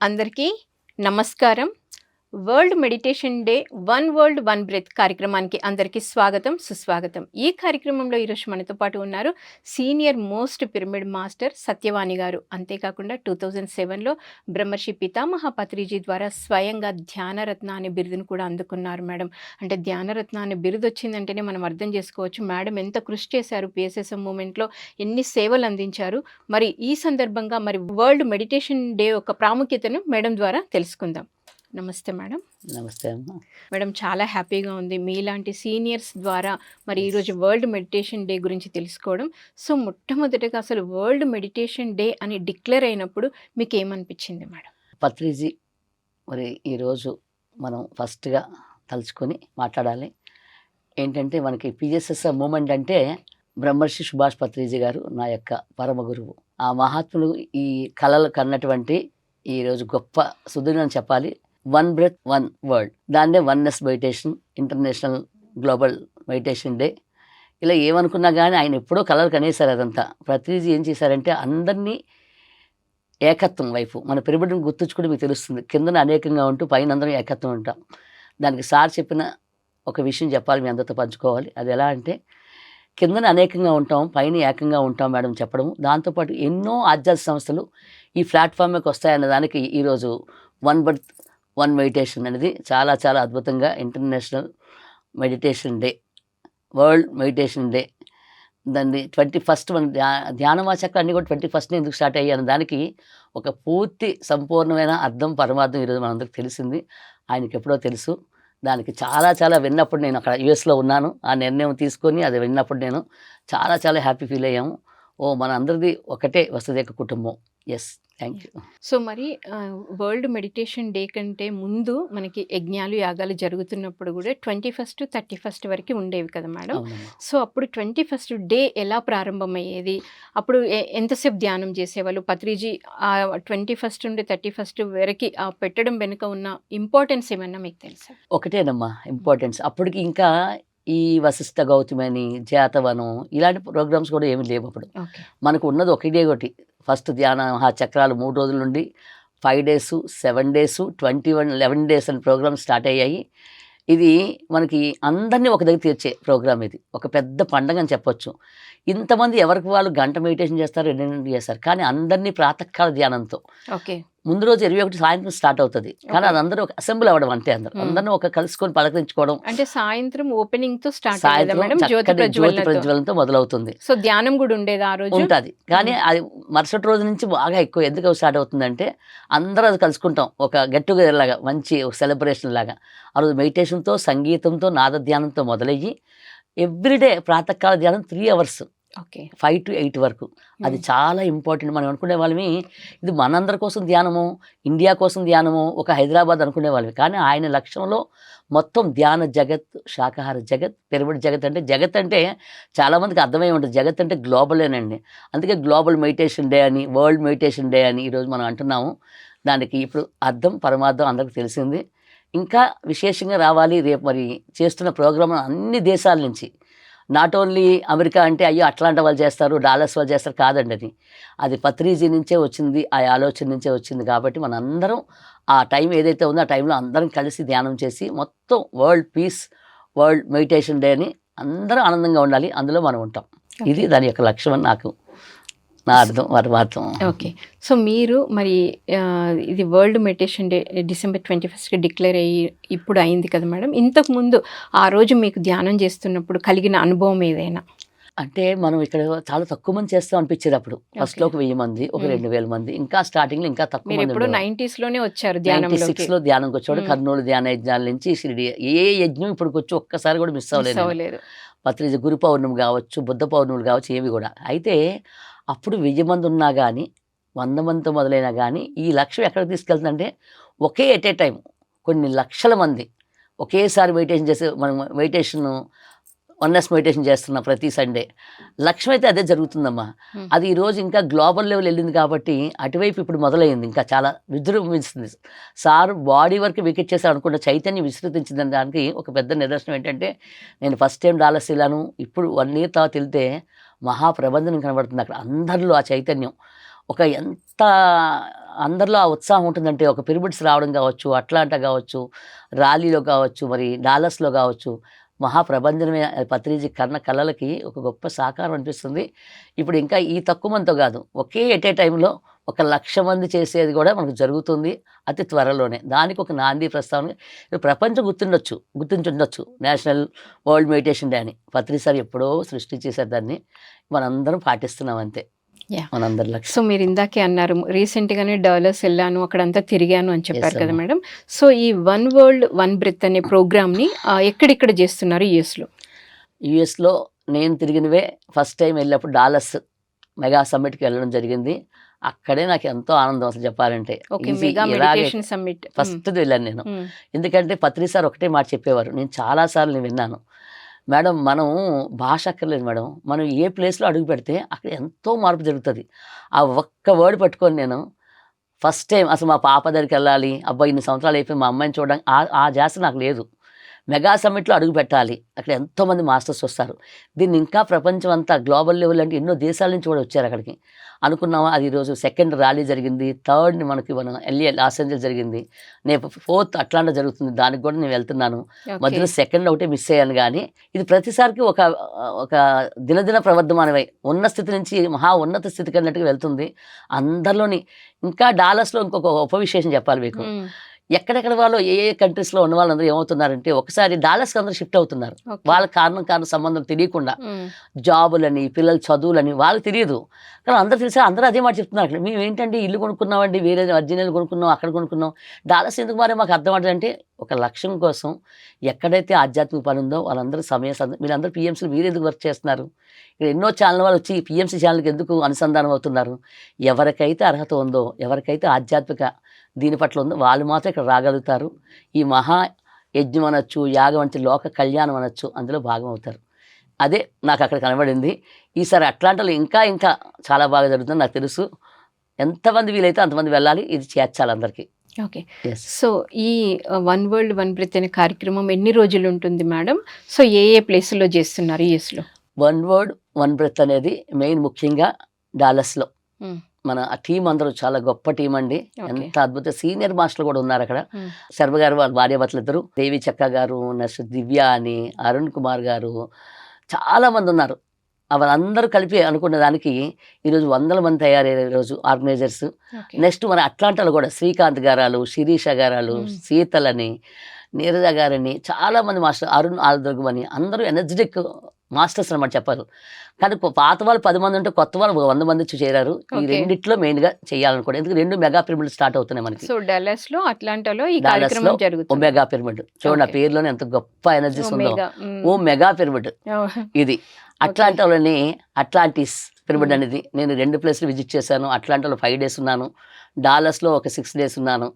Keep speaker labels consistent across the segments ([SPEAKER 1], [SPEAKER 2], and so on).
[SPEAKER 1] అందరికీ నమస్కారం. World meditation day one world one breath కార్యక్రమానికి అందరికీ స్వాగతం సుస్వాగతం. ఈ కార్యక్రమంలో ఈరోజు మనతో పాటు ఉన్నారు senior most pyramid master Satyavani garu. అంతేకాకుండా టూ థౌజండ్ సెవెన్లో బ్రహ్మర్షి పితామహ పత్రిజీ ద్వారా స్వయంగా ధ్యానరత్న అనే బిరుదును కూడా అందుకున్నారు మేడం. అంటే ధ్యానరత్న అనే బిరుదు వచ్చిందంటేనే మనం అర్థం చేసుకోవచ్చు. మేడం ఎంత కృషి చేశారు పిఎస్ఎస్ఎం మూమెంట్లో ఎన్ని సేవలు అందించారు. మరి ఈ సందర్భంగా మరి వరల్డ్ మెడిటేషన్ డే యొక్క ప్రాముఖ్యతను మేడం ద్వారా తెలుసుకుందాం. నమస్తే మేడం.
[SPEAKER 2] నమస్తే అమ్మ.
[SPEAKER 1] మేడం చాలా హ్యాపీగా ఉంది. మీలాంటి సీనియర్స్ ద్వారా మరి ఈరోజు వరల్డ్ మెడిటేషన్ డే గురించి తెలుసుకోవడం. సో మొట్టమొదటిగా అసలు వరల్డ్ మెడిటేషన్ డే అని డిక్లేర్ అయినప్పుడు మీకు ఏమనిపించింది మేడం?
[SPEAKER 2] పత్రిజీ మరి ఈరోజు మనం ఫస్ట్గా తలుచుకొని మాట్లాడాలి. ఏంటంటే మనకి పిఎస్ఎస్ మూమెంట్ అంటే బ్రహ్మర్షి సుభాష్ పత్రిజీ గారు నా యొక్క పరమ గురువు ఆ మహాత్ములు ఈ కళలు కన్నటువంటి ఈరోజు గొప్ప సుదీర్ఘం చెప్పాలి. వన్ బ్రెత్ వన్ వరల్డ్ దాన్నే oneness meditation international global meditation day ఇలా ఏమనుకున్నా కానీ ఆయన ఎప్పుడో కలర్ కనేశారు అదంతా. ప్రతిదీ ఏం చేశారంటే అందరినీ ఏకత్వం వైపు మన పిరమిడ్ని గుర్తుంచుకుంటే మీకు తెలుస్తుంది. కిందన అనేకంగా ఉంటూ పైన అందరం ఏకత్వం ఉంటాం. దానికి సార్ చెప్పిన ఒక విషయం చెప్పాలి మీ అందరితో పంచుకోవాలి. అది ఎలా అంటే కిందన అనేకంగా ఉంటాం పైన ఏకంగా ఉంటాం మేడం చెప్పడం దాంతోపాటు ఎన్నో ఆధ్యాత్మిక సంస్థలు ఈ ప్లాట్ఫామ్కి వస్తాయన్న దానికి ఈరోజు వన్ బర్త్ వన్ మెడిటేషన్ అనేది చాలా చాలా అద్భుతంగా international meditation day world meditation day. దాన్ని ట్వంటీ ఫస్ట్ మన ధ్యా చక్ర అన్నీ కూడా ట్వంటీ ఫస్ట్ ఎందుకు స్టార్ట్ అయ్యాను దానికి ఒక పూర్తి సంపూర్ణమైన అర్థం పరమార్థం ఈరోజు మనందరికి తెలిసింది. ఆయనకి ఎప్పుడో తెలుసు. దానికి చాలా చాలా విన్నప్పుడు నేను అక్కడ యుఎస్లో ఉన్నాను. ఆ నిర్ణయం తీసుకొని అది విన్నప్పుడు నేను చాలా చాలా హ్యాపీ ఫీల్ అయ్యాము. ఓ మన అందరిది ఒకటే వసతి కుటుంబం. ఎస్ థ్యాంక్ యూ
[SPEAKER 1] సో మరి వరల్డ్ మెడిటేషన్ డే కంటే ముందు మనకి యజ్ఞాలు యాగాలు జరుగుతున్నప్పుడు కూడా ట్వంటీ ఫస్ట్ థర్టీ ఫస్ట్ వరకు ఉండేవి కదా మేడం? సో అప్పుడు ట్వంటీ ఫస్ట్ డే ఎలా ప్రారంభమయ్యేది? అప్పుడు ఎంతసేపు ధ్యానం చేసేవాళ్ళు? పత్రిజీ ఆ ట్వంటీ ఫస్ట్ నుండి థర్టీ ఫస్ట్ వరకు ఆ పెట్టడం వెనుక ఉన్న ఇంపార్టెన్స్ ఏమన్నా మీకు తెలుసా?
[SPEAKER 2] ఒకటేనమ్మా ఇంపార్టెన్స్ అప్పటికి ఇంకా ఈ వశిష్ఠ గౌతమి అని జాతవనం ఇలాంటి ప్రోగ్రామ్స్ కూడా ఏమీ లేవు అప్పుడు. మనకు ఉన్నది ఒకటే ఒకటి. ఫస్ట్ ధ్యాన ఆ చక్రాలు మూడు రోజుల నుండి five days seven days twenty one eleven days అని ప్రోగ్రామ్ స్టార్ట్ అయ్యాయి. ఇది మనకి అందరినీ ఒక దగ్గర తీర్చే ప్రోగ్రామ్ ఇది. ఒక పెద్ద పండగ అని చెప్పొచ్చు. ఇంతమంది ఎవరికి వాళ్ళు గంట మెడిటేషన్ చేస్తారు రెండు చేస్తారు? కానీ అందరినీ ప్రాతకాల ధ్యానంతో.
[SPEAKER 1] ఓకే.
[SPEAKER 2] ముందు రోజు ఇరవై ఒకటి సాయంత్రం స్టార్ట్ అవుతుంది. కానీ. అది అందరూ ఒక అసెంబ్ల్ అవ్వడం అంటే అందరూ. అందరినీ ఒక కలుసుకొని పలకరించుకోవడం.
[SPEAKER 1] అంటే సాయంత్రం ఓపెనింగ్తో స్టార్ట్
[SPEAKER 2] సాయంత్రం
[SPEAKER 1] జ్యోతి ప్రజ్వలనతో?
[SPEAKER 2] మొదలవుతుంది.
[SPEAKER 1] సో ధ్యానం కూడా ఉండేది ఆ రోజు?
[SPEAKER 2] ఉంటుంది. కానీ అది మరుసటి రోజు నుంచి బాగా ఎక్కువ. ఎందుకు స్టార్ట్ అవుతుందంటే అందరూ అది కలుసుకుంటాం. ఒక గెట్ టుగెదర్ లాగా మంచి ఒక సెలబ్రేషన్ లాగా. ఆ రోజు మెడిటేషన్తో సంగీతంతో నాద ధ్యానంతో మొదలయ్యి ఎవ్రీడే ప్రాతకాల ధ్యానం three hours
[SPEAKER 1] okay.
[SPEAKER 2] Five to eight వరకు. అది చాలా ఇంపార్టెంట్. మనం అనుకునే వాళ్ళమి ఇది మనందరి కోసం ధ్యానము ఇండియా కోసం ధ్యానము ఒక హైదరాబాద్ అనుకునే వాళ్ళమి. కానీ ఆయన లక్ష్యంలో మొత్తం ధ్యాన జగత్ శాకాహార జగత్ పిరమిడ్ జగత్ అంటే జగత్ అంటే చాలామందికి అర్థమై ఉంటుంది. జగత్ అంటే గ్లోబలేనండి అందుకే గ్లోబల్ మెడిటేషన్ డే అని వరల్డ్ మెడిటేషన్ డే అని ఈరోజు మనం అంటున్నాము. దానికి ఇప్పుడు అర్థం పరమార్థం అందరికి తెలిసింది. ఇంకా విశేషంగా రావాలి. రేపు మరి చేస్తున్న ప్రోగ్రాం అన్ని దేశాల నుంచి నాట్ ఓన్లీ అమెరికా అంటే అయ్యో అట్లాంటి వాళ్ళు చేస్తారు డాలర్స్ వాళ్ళు చేస్తారు కాదండి అది. అది పత్రిజీ నుంచే వచ్చింది ఆ ఆలోచన నుంచే వచ్చింది కాబట్టి మన అందరం ఆ టైం ఏదైతే ఉందో ఆ టైంలో అందరం కలిసి ధ్యానం చేసి మొత్తం world peace world meditation day అని అందరం ఆనందంగా ఉండాలి అందులో మనం ఉంటాం. ఇది దాని యొక్క లక్ష్యం నాకు నా అర్థం పరమార్థం
[SPEAKER 1] ఓకే సో మీరు మరి ఇది world meditation day December twenty ఫస్ట్కి డిక్లేర్ అయ్యి ఇప్పుడు అయింది కదా మేడం ఇంతకు ముందు ఆ రోజు మీకు ధ్యానం చేస్తున్నప్పుడు కలిగిన అనుభవం ఏదైనా
[SPEAKER 2] అంటే మనం ఇక్కడ చాలా తక్కువ మంది చేస్తాం అనిపించేది అప్పుడు
[SPEAKER 1] ఫస్ట్లో.
[SPEAKER 2] ఒక వెయ్యి మంది ఒక. రెండు వేల మంది ఇంకా స్టార్టింగ్లో ఇంకా తక్కువ మంది.
[SPEAKER 1] నైన్టీస్లోనే వచ్చారు
[SPEAKER 2] 96
[SPEAKER 1] ధ్యానంలోకి
[SPEAKER 2] లో ధ్యానంకి వచ్చాడు. కర్నూలు ధ్యాన యజ్ఞాల నుంచి షిరిడి ఏ యజ్ఞం ఇప్పుడు వచ్చి ఒక్కసారి కూడా మిస్. అవ్వలేదు పత్రిజ గురు పౌర్ణమి కావచ్చు బుద్ధ పౌర్ణములు కావచ్చు ఏవి కూడా అయితే అప్పుడు వెయ్యి మంది ఉన్నా కానీ వంద మందితో మొదలైనా కానీ ఈ లక్ష్యం ఎక్కడికి తీసుకెళ్తుందంటే ఒకే ఎట్ ఏ టైం కొన్ని లక్షల మంది ఒకేసారి మెడిటేషన్ చేసే మనం మెడిటేషన్ వన్నెస్ మెడిటేషన్ చేస్తున్నాం ప్రతి సండే లక్ష్యం అయితే అదే జరుగుతుందమ్మా. అది ఈరోజు ఇంకా గ్లోబల్ లెవెల్ వెళ్ళింది కాబట్టి అటువైపు ఇప్పుడు మొదలైంది. ఇంకా చాలా విజృంభిస్తుంది సార్ బాడీ వరకు వికెట్ చేశారు అనుకున్న చైతన్యం విస్తృతించిన దానికి ఒక పెద్ద నిదర్శనం ఏంటంటే నేను ఫస్ట్ టైం డాలర్స్ వెళ్ళాను ఇప్పుడు వన్ ఇయర్ తర్వాత వెళ్తే మహాప్రబంధనం కనబడుతుంది అక్కడ. అందరిలో ఆ చైతన్యం. ఒక ఎంత అందరిలో ఆ ఉత్సాహం ఉంటుందంటే ఒక పిరమిడ్స్ రావడం కావచ్చు అట్లాంటా కావచ్చు ర్యాలీలో కావచ్చు మరి డాలస్లో కావచ్చు మహాప్రబంధనమే. పత్రిజీ కన్న కళలకి ఒక గొప్ప సహకారం అనిపిస్తుంది. ఇప్పుడు ఇంకా ఈ తక్కువ మనతో కాదు. ఒకే ఎట్ ఏ టైంలో ఒక లక్ష మంది చేసేది కూడా మనకు జరుగుతుంది అతి త్వరలోనే. దానికి ఒక నాంది ప్రస్తావన ప్రపంచం గుర్తుండొచ్చు గుర్తించుండొచ్చు. నేషనల్ వరల్డ్ మెడిటేషన్ డే అని పత్రి సార్ ఎప్పుడో సృష్టించేశారు దాన్ని. మనందరం పాటిస్తున్నాం అంతే. మనందరి లక్ష్యం.
[SPEAKER 1] సో మీరు ఇందాకే అన్నారు రీసెంట్ గానే డాలర్స్ వెళ్ళాను అక్కడంతా తిరిగాను అని చెప్పారు కదా. మేడం. సో ఈ వన్ వరల్డ్ వన్ బ్రెత్ అనే ప్రోగ్రామ్ని ఆ, ఎక్కడెక్కడ చేస్తున్నారు యుఎస్లో?
[SPEAKER 2] యుఎస్లో నేను తిరిగినవే ఫస్ట్ టైం వెళ్ళినప్పుడు డాలస్ మెగా సమ్మిట్కి వెళ్ళడం జరిగింది. అక్కడే నాకు ఎంతో ఆనందం అసలు చెప్పాలంటే.
[SPEAKER 1] సమ్మిట్.
[SPEAKER 2] ఫస్ట్ వెళ్ళాను నేను. ఎందుకంటే పత్రి సార్ ఒకటే మాట చెప్పేవారు. నేను చాలాసార్లు నేను విన్నాను. మేడం మనం భాష అక్కర్లేదు మేడం. మనం ఏ ప్లేస్లో అడుగు పెడితే అక్కడ ఎంతో మార్పు జరుగుతుంది. ఆ ఒక్క వర్డ్ పట్టుకొని నేను ఫస్ట్ టైం అసలు మా పాప దగ్గరికి వెళ్ళాలి. అబ్బాయి ఇన్ని సంవత్సరాలు అయిపోయి మా అమ్మాయిని చూడడానికి. ఆ- ఆ జాస నాకు లేదు. మెగా సమ్మిట్లో అడుగు పెట్టాలి. అక్కడ ఎంతోమంది మాస్టర్స్ వస్తారు. దీన్ని ఇంకా ప్రపంచం అంతా గ్లోబల్ లెవెల్ అంటే ఎన్నో దేశాల నుంచి కూడా వచ్చారు అక్కడికి. అనుకున్నామా అది ఈరోజు సెకండ్ ర్యాలీ జరిగింది. థర్డ్ని మనకి మన ఎల్ఏ లాస్ ఏంజల్స్ జరిగింది. నేను ఫోర్త్ అట్లాంటి జరుగుతుంది. దానికి కూడా నేను వెళ్తున్నాను. మధ్యలో సెకండ్ ఒకటే మిస్ అయ్యాను కానీ ఇది ప్రతిసారికి ఒక ఒక దినదిన ప్రవర్ధమానమై. ఉన్న స్థితి నుంచి మహా ఉన్నత స్థితికి అన్నట్టుగా వెళ్తుంది. అందరిలోని ఇంకా డాలస్లో ఇంకొక ఉపవిశేషం చెప్పాలి మీకు. ఎక్కడెక్కడ వాళ్ళు ఏ ఏ కంట్రీస్లో ఉన్న వాళ్ళందరూ ఏమవుతున్నారంటే ఒకసారి డాలస్కి అందరూ షిఫ్ట్ అవుతున్నారు. వాళ్ళ కారణం కారణం సంబంధం తెలియకుండా జాబులని పిల్లల చదువులని వాళ్ళకి తెలియదు. కానీ అందరూ తెలిసి అందరూ అదే మాట చెప్తున్నారు అక్కడ. మేము ఏంటంటే ఇల్లు కొనుక్కున్నామండి వేరే ఒరిజినల్ కొనుక్కున్నాం అక్కడ కొనుక్కున్నాం? డాలర్స్ ఎందుకు మారే మాకు అర్థం అంటే ఒక లక్ష్యం కోసం ఎక్కడైతే ఆధ్యాత్మిక పని ఉందో వాళ్ళందరూ సమయ మీరందరూ పిఎంసీలు మీరు ఎందుకు వర్క్ చేస్తున్నారు? ఇక్కడ ఎన్నో ఛానల్ వాళ్ళు వచ్చి పిఎంసీ ఛానల్కి ఎందుకు అనుసంధానం అవుతున్నారు? ఎవరికైతే అర్హత ఉందో ఎవరికైతే ఆధ్యాత్మిక దీని పట్ల ఉందో. వాళ్ళు మాత్రం ఇక్కడ రాగలుగుతారు. ఈ మహా యజ్ఞం అనొచ్చు యాగం అంటే లోక కళ్యాణం అనొచ్చు అందులో భాగం అవుతారు. అదే నాకు అక్కడ కనబడింది. ఈసారి అట్లాంటిలో ఇంకా ఇంకా చాలా బాగా జరుగుతుంది నాకు తెలుసు. ఎంతమంది వీలైతే అంతమంది వెళ్ళాలి. ఇది చేర్చాలి అందరికీ.
[SPEAKER 1] ఓకే. సో ఈ వన్ వరల్డ్ వన్ బ్రెత్ అనే కార్యక్రమం ఎన్ని రోజులు ఉంటుంది మేడం? సో ఏ ఏ ప్లేసుల్లో చేస్తున్నారు యుఎస్లో
[SPEAKER 2] వన్ వర్డ్ వన్ బ్రెత్ అనేది మెయిన్ ముఖ్యంగా డాలస్లో. మన ఆ టీం అందరూ చాలా గొప్ప టీం అండి. ఎంత అద్భుత సీనియర్ మాస్టర్లు కూడా ఉన్నారు అక్కడ. శర్మ గారు వాళ్ళ భార్యాభర్తలు ఇద్దరు దేవి చక్క గారు నెక్స్ట్ దివ్య అని అరుణ్ కుమార్ గారు చాలా మంది ఉన్నారు వాళ్ళందరూ కలిపి అనుకున్న దానికి ఈరోజు వందల మంది తయారయ్యారు ఈరోజు ఆర్గనైజర్స్ నెక్స్ట్ మన అట్లాంటాలో కూడా శ్రీకాంత్ గారాలు శిరీష గారాలు
[SPEAKER 1] మ్మ్.
[SPEAKER 2] శీతలని నీరజ గారని చాలా మంది మాస్టర్ అరుణ్ ఆల్దుర్గం అని అందరూ ఎనర్జెటిక్ మాస్టర్స్ అన్నమాట చెప్పారు కానీ పాత వాళ్ళు పది మంది ఉంటే కొత్త వాళ్ళు వంద మంది వచ్చి చేరారు. ఈ. రెండిట్లో మెయిన్గా చేయాలనుకోండి. ఎందుకంటే రెండు మెగా పిరమిడ్ స్టార్ట్ అవుతున్నాయి మనకి.
[SPEAKER 1] సో డల్లాస్లో అట్లాంటాలో ఈ కార్యక్రమం జరుగుతుంది.
[SPEAKER 2] Omega pyramid. చూడండి ఆ. పేరులోనే ఎంత గొప్ప ఎనర్జీస్ ఉందో. ఓ మెగా పిరమిడ్. ఇది. అట్లాంటాలోని అట్లాంటిస్ పిరమిడ్. అనేది నేను రెండు ప్లేస్లు విజిట్ చేశాను. అట్లాంటాలో ఫైవ్ డేస్ ఉన్నాను. డాలస్లో ఒక సిక్స్ డేస్ ఉన్నాను.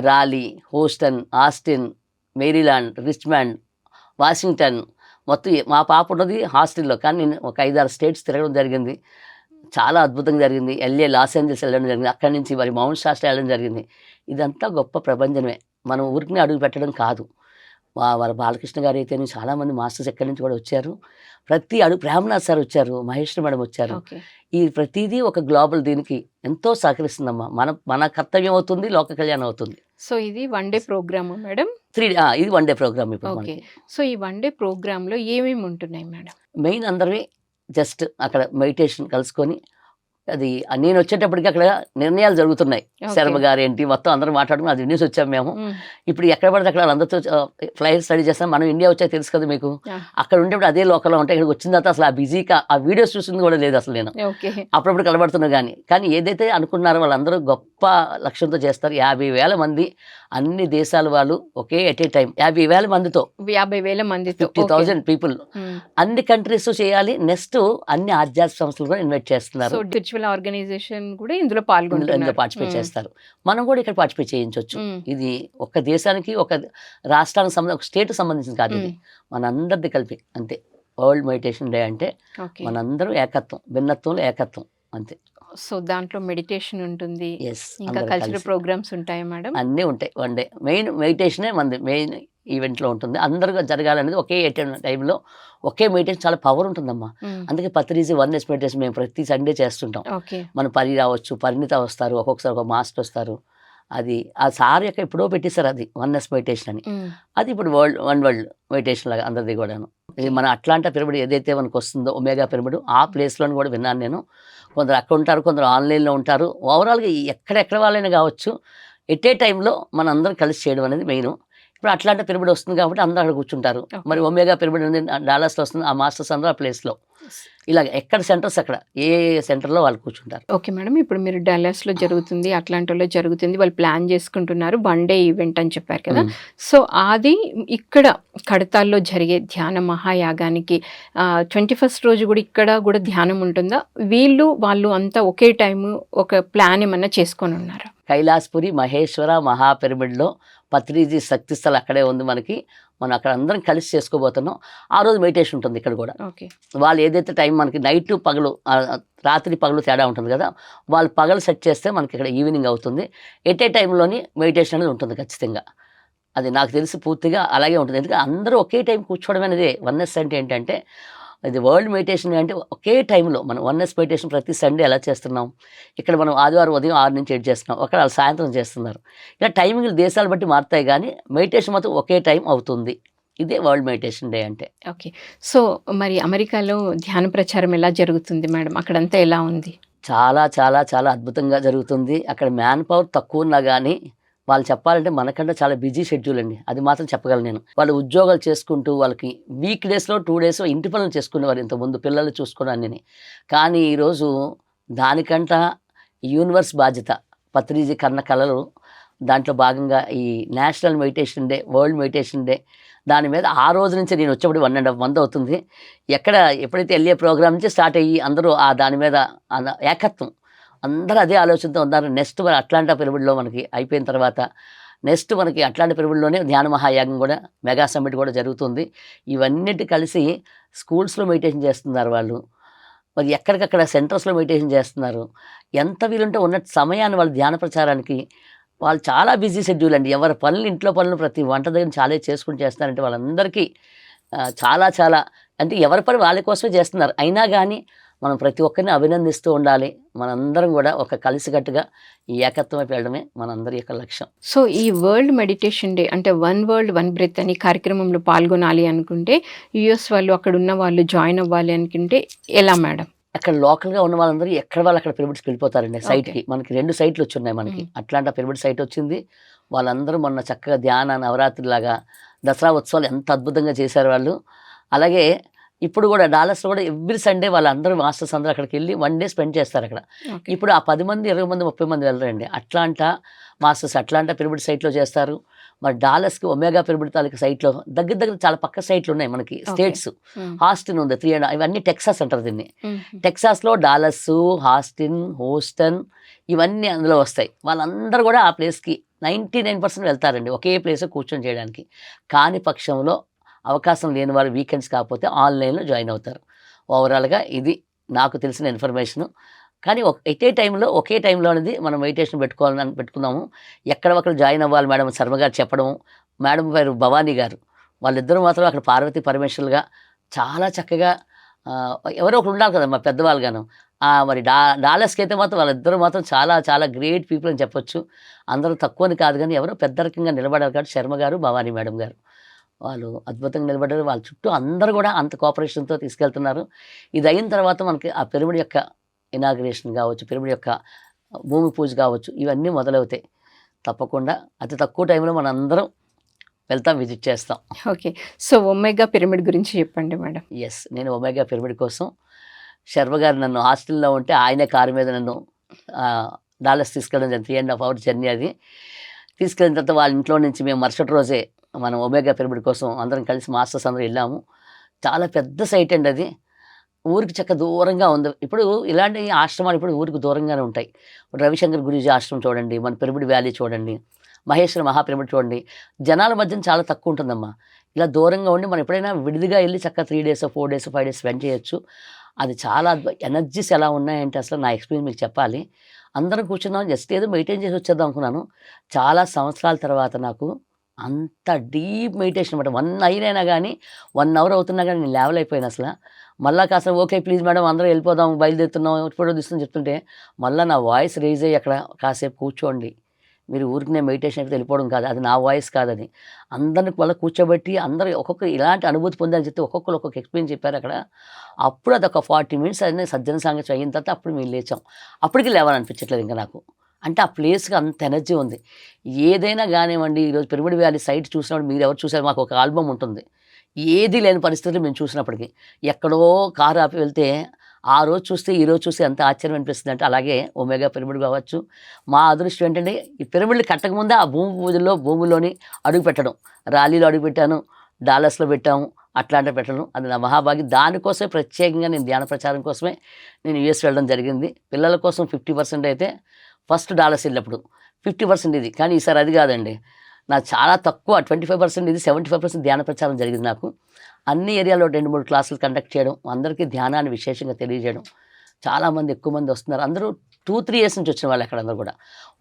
[SPEAKER 2] Raleigh Houston Austin Maryland Richmond Washington మొత్తం మా పాప ఉన్నది హాస్టల్లో. కానీ నేను ఒక ఐదారు స్టేట్స్ తిరగడం జరిగింది. చాలా అద్భుతంగా జరిగింది. ఎల్ఏ లాస్ ఏంజల్స్ వెళ్ళడం జరిగింది. అక్కడి నుంచి మరి మౌంట్ శాస్త్ర వెళ్ళడం జరిగింది. ఇదంతా గొప్ప ప్రపంచమే మనం ఊరికి అడుగు పెట్టడం కాదు. వా- వారి బాలకృష్ణ గారు అయితే చాలామంది మాస్టర్స్ ఎక్కడి నుంచి కూడా వచ్చారు. ప్రతి అడుగు ప్రేమనాథ్ సార్ వచ్చారు మహేష్ మేడం వచ్చారు. ఈ ప్రతిదీ ఒక గ్లోబల్ దీనికి ఎంతో సహకరిస్తుందమ్మా. మన మన కర్తవ్యం అవుతుంది లోక కళ్యాణం అవుతుంది.
[SPEAKER 1] సో ఇది one day program madam?
[SPEAKER 2] Three ఇది వన్ డే ప్రోగ్రామ్ ఇప్పుడు
[SPEAKER 1] సో ఈ వన్ డే ప్రోగ్రామ్లో ఏమేమి ఉంటున్నాయి మేడం?
[SPEAKER 2] మెయిన్ అందరివి జస్ట్ అక్కడ మెడిటేషన్ కలుసుకొని అది నేను వచ్చేటప్పటికి అక్కడ నిర్ణయాలు జరుగుతున్నాయి. శర్మ గారు ఏంటి మొత్తం అందరూ మాట్లాడుకుని అది న్యూస్ వచ్చాము మేము. ఇప్పుడు ఎక్కడ పడితే అక్కడ అందరితో ఫ్లైట్ స్టడీ చేస్తాం. మనం ఇండియా వచ్చాక తెలుసు కదా మీకు. అక్కడ ఉండేప్పుడు అదే లోకల్లో ఉంటాయి ఇక్కడికి వచ్చిన తర్వాత అసలు ఆ బిజీగా ఆ వీడియోస్ చూసింది కూడా లేదు అసలు నేను. అప్పుడప్పుడు కనబడుతున్నా కానీ. కానీ ఏదైతే అనుకున్నారో వాళ్ళందరూ గొప్ప లక్ష్యంతో చేస్తారు. యాభై వేల మంది అన్ని దేశాల వాళ్ళు ఒకే ఎట్ ఏ టైం యాభై వేల మందితో.
[SPEAKER 1] యాభై వేల మందితో.
[SPEAKER 2] ఫిఫ్టీ. Thousand people. అన్ని కంట్రీస్ చేయాలి. నెక్స్ట్ అన్ని ఆధ్యాత్మిక సంస్థలు కూడా ఇన్వైట్ చేస్తున్నారు.
[SPEAKER 1] స్పిరిచువల్ ఆర్గనైజేషన్ కూడా ఇందులో పాల్గొంటున్నారు.
[SPEAKER 2] పార్టిసిపేట్. చేస్తారు. మనం కూడా ఇక్కడ పార్టిసిపేట్ చేయించవచ్చు. ఇది ఒక దేశానికి ఒక రాష్ట్రానికి సంబంధించి ఒక స్టేట్ సంబంధించింది కాదు ఇది. మనందరిది కలిపి అంతే. వరల్డ్ మెడిటేషన్ డే అంటే మనందరం ఏకత్వం భిన్నత్వంలో ఏకత్వం అంతే.
[SPEAKER 1] సో దాంట్లో మెడిటేషన్ ఉంటుంది. ఇంకా కల్చరల్ ప్రోగ్రామ్స్ ఉంటాయా మేడం?
[SPEAKER 2] అన్నీ ఉంటాయి వన్ డే. మెయిన్ మెడిటేషనే మంది మెయిన్ ఈవెంట్లో ఉంటుంది. అందరూ జరగాలనేది ఒకే టైంలో ఒకే మెడిటేషన్ చాలా పవర్ ఉంటుందమ్మా. అందుకే పత్రిజీ వన్ ఎస్ మెడిటేషన్ మేము ప్రతి సండే చేస్తుంటాం. మన పరి రావచ్చు పరిణిత వస్తారు ఒక్కొక్కసారి ఒక మాస్టర్ వస్తారు. అది ఆ సార్ యొక్క ఎప్పుడో పెట్టేశారు అది వన్ ఎస్ మెడిటేషన్ అని. అది ఇప్పుడు వరల్డ్ వన్ వరల్డ్ మెడిటేషన్ లాగా అందరిది కూడాను. ఇది మన అట్లాంటా పిరమిడ్ ఏదైతే మనకు వస్తుందో ఒమేగా పిరమిడ్ ఆ ప్లేస్లో కూడా విన్నాను నేను. కొందరు అక్కడ ఉంటారు కొందరు ఆన్లైన్లో ఉంటారు. ఓవరాల్గా ఎక్కడెక్కడ వాళ్ళైనా కావచ్చు ఎట్ ఏ టైంలో మన అందరం కలిసి చేయడం అనేది మెయిన్. ఇప్పుడు అట్లాంటి పిరమిడ్ వస్తుంది కాబట్టి అందరూ అక్కడ కూర్చుంటారు. మరి ఒమేగా పిరమిడ్ అనేది డాలస్లో వస్తుంది ఆ మాస్టర్స్ అందరూ ఆ ప్లేస్లో. ఇలాగ ఎక్కడ సెంటర్స్ అక్కడ? ఏ సెంటర్లో వాళ్ళు కూర్చుంటారు?
[SPEAKER 1] ఓకే మేడం ఇప్పుడు మీరు డల్లాస్లో జరుగుతుంది అట్లాంటిలో జరుగుతుంది వాళ్ళు ప్లాన్ చేసుకుంటున్నారు వన్ డే ఈవెంట్ అని చెప్పారు కదా. సో అది ఇక్కడ కడతాల్లో జరిగే ధ్యాన మహాయాగానికి ట్వంటీ ఫస్ట్ రోజు కూడా ఇక్కడ కూడా ధ్యానం ఉంటుందా? వీళ్ళు వాళ్ళు అంతా ఒకే టైము ఒక ప్లాన్ ఏమన్నా చేసుకొని ఉన్నారా?
[SPEAKER 2] కైలాసపురి మహేశ్వర మహాపిరమిడ్లో పత్రిజీ శక్తి స్థలం అక్కడే ఉంది మనకి. మనం అక్కడ అందరం కలిసి చేసుకోబోతున్నాం. ఆ రోజు మెడిటేషన్ ఉంటుంది ఇక్కడ కూడా.
[SPEAKER 1] ఓకే.
[SPEAKER 2] వాళ్ళు ఏదైతే టైం మనకి నైట్ పగలు రాత్రి పగలు తేడా ఉంటుంది కదా వాళ్ళు పగలు సెట్ చేస్తే మనకి ఇక్కడ ఈవినింగ్ అవుతుంది. ఎట్ ఏ టైంలోని మెడిటేషన్ అనేది ఉంటుంది ఖచ్చితంగా. అది నాకు తెలిసి పూర్తిగా అలాగే ఉంటుంది. ఎందుకంటే అందరూ ఒకే టైం కూర్చోవడం అనేది వన్నెస్ అంటే ఏంటంటే ఇది వరల్డ్ మెడిటేషన్ అంటే ఒకే టైంలో మనం వన్నెస్ మెడిటేషన్ ప్రతి సండే ఎలా చేస్తున్నాం? ఇక్కడ మనం ఆదివారం ఉదయం ఆరు నుంచి ఏడు చేస్తున్నాం. అక్కడ వాళ్ళు సాయంత్రం చేస్తున్నారు. ఇలా టైమింగ్లు దేశాలు బట్టి మారుతాయి కానీ మెడిటేషన్ మాత్రం ఒకే టైం అవుతుంది. ఇదే వరల్డ్ మెడిటేషన్ డే అంటే.
[SPEAKER 1] ఓకే సో మరి అమెరికాలో ధ్యాన ప్రచారం ఎలా జరుగుతుంది మేడం? అక్కడంతా ఎలా ఉంది?
[SPEAKER 2] చాలా చాలా చాలా అద్భుతంగా జరుగుతుంది. అక్కడ మ్యాన్ పవర్ తక్కువ ఉన్నా కానీ వాళ్ళు చెప్పాలంటే మనకంటే చాలా బిజీ షెడ్యూల్ అండి. అది మాత్రం చెప్పగలను నేను. వాళ్ళు ఉద్యోగాలు చేసుకుంటూ వాళ్ళకి వీక్ డేస్లో టూ డేస్ ఇంటి పనులు చేసుకునేవారు ఇంతకుముందు పిల్లలు చూసుకోవడానికి కానీ ఈరోజు దానికంట యూనివర్స్ బాధ్యత. పత్రిజీ కన్న కళలు దాంట్లో భాగంగా ఈ national meditation day world meditation day దాని మీద ఆ రోజు నుంచి నేను వచ్చేప్పుడు వన్ అండ్ హాఫ్ మంత్ అవుతుంది. ఎక్కడ ఎప్పుడైతే వెళ్ళే ప్రోగ్రామ్ నుంచి స్టార్ట్ అయ్యి అందరూ ఆ దాని మీద ఏకత్వం అందరూ అదే ఆలోచనతో ఉన్నారు నెక్స్ట్ మన అట్లాంటా పిరమిడ్లో మనకి అయిపోయిన తర్వాత నెక్స్ట్ మనకి అట్లాంటి పిరమిడ్లోనే ధ్యాన మహాయాగం కూడా మెగా సమ్మిట్ కూడా జరుగుతుంది. ఇవన్నిటి కలిసి స్కూల్స్లో మెడిటేషన్ చేస్తున్నారు వాళ్ళు. మరి ఎక్కడికక్కడ సెంటర్స్లో మెడిటేషన్ చేస్తున్నారు. ఎంత వీలుంటే ఉన్న సమయాన్ని వాళ్ళు ధ్యాన ప్రచారానికి వాళ్ళు చాలా బిజీ షెడ్యూల్ అండి. ఎవరి పనులు ఇంట్లో పనులు ప్రతి వంట దగ్గర చాలా చేసుకుని చేస్తున్నారంటే వాళ్ళందరికీ చాలా చాలా అంటే ఎవరి పని వాళ్ళ కోసమే చేస్తున్నారు. అయినా కానీ మనం ప్రతి ఒక్కరిని అభినందిస్తూ ఉండాలి. మనందరం కూడా ఒక కలిసికట్టుగా ఈ ఏకత్వం వెళ్ళడమే మనందరి యొక్క లక్ష్యం.
[SPEAKER 1] సో ఈ వరల్డ్ మెడిటేషన్ డే అంటే వన్ వరల్డ్ వన్ బ్రెత్ అని కార్యక్రమంలో పాల్గొనాలి అనుకుంటే యుఎస్ వాళ్ళు అక్కడ ఉన్న వాళ్ళు జాయిన్ అవ్వాలి అనుకుంటే ఎలా మేడం?
[SPEAKER 2] అక్కడ లోకల్గా ఉన్న వాళ్ళందరూ ఎక్కడ వాళ్ళు అక్కడ పిరమిడ్స్కి వెళ్ళిపోతారండి సైట్కి మనకి రెండు సైట్లు వచ్చి ఉన్నాయి మనకి. అట్లాంటి పిరమిడ్ సైట్ వచ్చింది. వాళ్ళందరూ మొన్న చక్కగా ధ్యాన నవరాత్రి లాగా దసరా ఉత్సవాలు ఎంత అద్భుతంగా చేశారు వాళ్ళు. అలాగే ఇప్పుడు కూడా డాలర్స్లో కూడా ఎవ్రీ సండే వాళ్ళందరూ మాస్టర్స్ అందరూ అక్కడికి వెళ్ళి వన్ డే స్పెండ్ చేస్తారు అక్కడ. ఇప్పుడు ఆ పది మంది ఇరవై మంది ముప్పై మంది వెళ్ళరండి. అట్లాంటా మాస్టర్స్ అట్లాంటా పిరమిడ్ సైట్లో చేస్తారు. మరి డాలర్స్కి ఒమేగా పిరమిడ్ తాలూకు సైట్లో దగ్గర దగ్గర చాలా పక్క సైట్లు ఉన్నాయి మనకి స్టేట్స్. హాస్టిన్ ఉంది త్రీ అండ్ ఇవన్నీ టెక్సాస్ అంటారు దీన్ని. టెక్సాస్లో డాలస్ హాస్టిన్ హూస్టన్ ఇవన్నీ అందులో వస్తాయి. వాళ్ళందరూ కూడా ఆ ప్లేస్కి నైంటీ నైన్ పర్సెంట్ వెళ్తారండి ఒకే ప్లేస్ కూర్చొని చేయడానికి. కాని పక్షంలో అవకాశం లేని వారు వీకెండ్స్ కాకపోతే ఆన్లైన్లో జాయిన్ అవుతారు. ఓవరాల్గా ఇది నాకు తెలిసిన ఇన్ఫర్మేషను. కానీ ఒక ఎట్ ఏ టైంలో ఒకే టైంలో అనేది మనం మెడిటేషన్ పెట్టుకోవాలని పెట్టుకున్నాము. ఎక్కడ ఒకరు జాయిన్ అవ్వాలి మేడం శర్మ గారు చెప్పడం మేడం పేరు భవానీ గారు. వాళ్ళిద్దరూ మాత్రం అక్కడ పార్వతి పరమేశ్వరులుగా చాలా చక్కగా ఎవరో ఒకరు ఉండాలి కదా మా పెద్దవాళ్ళుగాను గాను. మరి డా డాలర్స్కి అయితే మాత్రం వాళ్ళిద్దరూ మాత్రం చాలా చాలా గ్రేట్ పీపుల్ అని చెప్పొచ్చు. అందరూ తక్కువని కాదు కానీ ఎవరో పెద్ద రకంగా నిలబడారు కాబట్టి శర్మ గారు భవానీ మేడం గారు. వాళ్ళు అద్భుతంగా నిలబడ్డారు. వాళ్ళ చుట్టూ అందరూ కూడా అంత కోఆపరేషన్తో తీసుకెళ్తున్నారు. ఇది అయిన తర్వాత మనకి ఆ పిరమిడ్ యొక్క ఇనాగ్రేషన్ కావచ్చు పిరమిడ్ యొక్క భూమి పూజ కావచ్చు ఇవన్నీ మొదలవుతాయి. తప్పకుండా అతి తక్కువ టైంలో మన అందరం వెళ్తాం విజిట్ చేస్తాం.
[SPEAKER 1] ఓకే. సో ఒమేగా పిరమిడ్ గురించి చెప్పండి మేడం.
[SPEAKER 2] ఎస్ నేను ఒమేగా పిరమిడ్ కోసం శర్మ గారు నన్ను హాస్టల్లో ఉంటే ఆయనే కారు మీద నన్ను డాలర్స్ తీసుకెళ్ళడం జరిగింది. Three and half hour journey అది. తీసుకెళ్ళిన తర్వాత వాళ్ళ ఇంట్లో నుంచి మేము మరుసటి రోజే మనం ఒమేగా పిరమిడ్ కోసం అందరం కలిసి మాస్టర్స్ అందరం వెళ్ళాము. చాలా పెద్ద సైట్ అండి అది. ఊరికి చక్క దూరంగా ఉంది. ఇప్పుడు ఇలాంటి ఆశ్రమాలు ఇప్పుడు ఊరికి దూరంగానే ఉంటాయి. రవిశంకర్ గురూజీ ఆశ్రమం చూడండి మన పిరమిడ్ వ్యాలీ చూడండి మహేశ్వర మహాపిరమిడ్ చూడండి. జనాల మధ్యన చాలా తక్కువ ఉంటుందమ్మా. ఇలా దూరంగా ఉండి మనం ఎప్పుడైనా విడిదిగా వెళ్ళి చక్కగా three days four days five days spend చేయొచ్చు. అది చాలా ఎనర్జీస్ ఎలా ఉన్నాయంటే అసలు నా ఎక్స్పీరియన్స్ మీకు చెప్పాలి. అందరం కూర్చున్నాం జస్ట్ ఏదో మెయింటైన్ చేసి వచ్చేద్దాం అనుకున్నాను. చాలా సంవత్సరాల తర్వాత నాకు అంత డీప్ మెడిటేషన్ అనమాట వన్ అవర్ అయినా కానీ వన్ అవర్ అవుతున్నా కానీ నేను లేవలేకపోయాను అసలు. మళ్ళా కాస్త ఓకే ప్లీజ్ మేడం అందరూ వెళ్ళిపోదాం బయలుదేరుతున్నాం ఫోటో తీస్తుంది చెప్తుంటే మళ్ళీ నా వాయిస్ రేజ్ అయ్యి అక్కడ కాసేపు కూర్చోండి. మీరు ఊరికి నేను మెడిటేషన్ అయితే వెళ్ళిపోవడం కాదు. అది నా వాయిస్ కాదని. అందరిని మళ్ళీ కూర్చోబెట్టి అందరూ ఒక్కొక్కరు ఇలాంటి అనుభూతి పొందాలని చెప్తే ఒక్కొక్కరు ఒక్కొక్క ఎక్స్పీరియన్స్ చెప్పారు అక్కడ. అప్పుడు అది ఒక ఫార్టీ మినిట్స్ అనేది సజ్జన సాంగత్యం అయిన తర్వాత అప్పుడు మేము లేచాం. అప్పటికి లేవాలనిపించట్లేదు ఇంకా నాకు. అంటే ఆ ప్లేస్కి అంత ఎనర్జీ ఉంది. ఏదైనా కానివ్వండి ఈరోజు పిరమిడ్ వ్యాలీ సైట్ చూసినప్పుడు మీరు ఎవరు చూసారు మాకు ఒక ఆల్బమ్ ఉంటుంది. ఏది లేని పరిస్థితులు మేము చూసినప్పటికీ ఎక్కడో కారు ఆపి వెళ్తే ఆ రోజు చూస్తే ఈ రోజు చూస్తే ఎంత ఆశ్చర్యం అనిపిస్తుంది అంటే అలాగే ఒమేగా పిరమిడ్ కావచ్చు. మా అదృష్టం ఏంటంటే ఈ పిరమిడ్లు కట్టకముందే ఆ భూమి పూజల్లో భూమిలోని అడుగు పెట్టడం. ర్యాలీలో అడుగు పెట్టాను డాలర్స్లో పెట్టాము అట్లాంటి పెట్టడం. అది నా మహాభాగి దానికోసమే ప్రత్యేకంగా నేను ధ్యాన ప్రచారం కోసమే నేను యూఎస్ వెళ్ళడం జరిగింది. పిల్లల కోసం ఫిఫ్టీ పర్సెంట్ అయితే ఫస్ట్ డాలర్స్ వెళ్ళినప్పుడు ఫిఫ్టీ పర్సెంట్ ఇది. కానీ ఈసారి అది కాదండి. నా చాలా తక్కువ ట్వంటీ ఫైవ్ పర్సెంట్ ఇది సెవెంటీ ఫైవ్ పర్సెంట్ ధ్యాన ప్రచారం జరిగింది నాకు. అన్ని ఏరియాలో రెండు మూడు క్లాసులు కండక్ట్ చేయడం అందరికీ ధ్యానాన్ని విశేషంగా తెలియజేయడం. చాలామంది ఎక్కువ మంది వస్తున్నారు. అందరూ టూ త్రీ ఇయర్స్ నుంచి వచ్చిన వాళ్ళు అక్కడ అందరూ కూడా.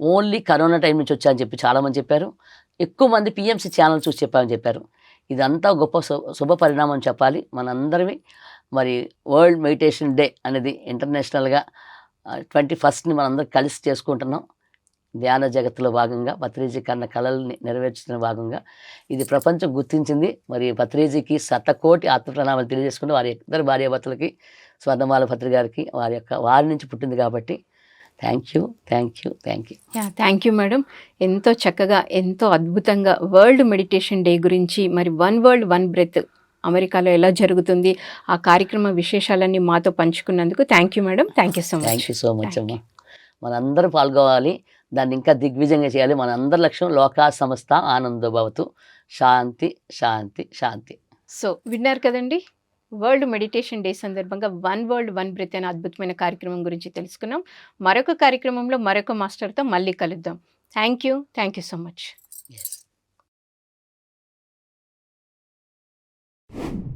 [SPEAKER 2] ఓన్లీ కరోనా టైం నుంచి వచ్చా అని చెప్పి చాలామంది చెప్పారు. ఎక్కువ మంది పిఎంసీ ఛానల్ చూసి చెప్పామని చెప్పారు. ఇదంతా గొప్ప శుభ పరిణామం చెప్పాలి మనందరివి. మరి వరల్డ్ మెడిటేషన్ డే అనేది ఇంటర్నేషనల్గా ట్వంటీ ఫస్ట్ని మనందరం కలిసి చేసుకుంటున్నాం. ధ్యాన జగత్తులో భాగంగా పత్రిజీ కన్న కళల్ని నెరవేర్చుతున్న భాగంగా. ఇది ప్రపంచం గుర్తించింది. మరి పత్రిజీకి శతకోటి ఆత్మప్రణామాలు తెలియజేసుకుంటూ వారి ఇద్దరు భార్యాభర్తలకి స్వర్ణమాల పత్రి గారికి వారి యొక్క వారి నుంచి పుట్టింది కాబట్టి thank you thank you thank you
[SPEAKER 1] thank you madam. ఎంతో చక్కగా ఎంతో అద్భుతంగా వరల్డ్ మెడిటేషన్ డే గురించి మరి వన్ వరల్డ్ వన్ బ్రెత్ అమెరికాలో ఎలా జరుగుతుంది ఆ కార్యక్రమ విశేషాలన్నీ మాతో పంచుకున్నందుకు thank you madam thank you so
[SPEAKER 2] thank
[SPEAKER 1] much
[SPEAKER 2] you so much అమ్మా. మనందరూ పాల్గొవాలి దాన్ని ఇంకా దిగ్విజయంగా చేయాలి. మనందరి లక్ష్యం లోకా సంస్థ ఆనందో భవతు శాంతి శాంతి శాంతి.
[SPEAKER 1] సో విన్నారు కదండి? వరల్డ్ మెడిటేషన్ డే సందర్భంగా వన్ వరల్డ్ వన్ బ్రెత్ అనే అద్భుతమైన కార్యక్రమం గురించి తెలుసుకున్నాం. మరొక కార్యక్రమంలో మరొక మాస్టర్తో మళ్ళీ కలుద్దాం. Thank you thank you so much
[SPEAKER 2] yes you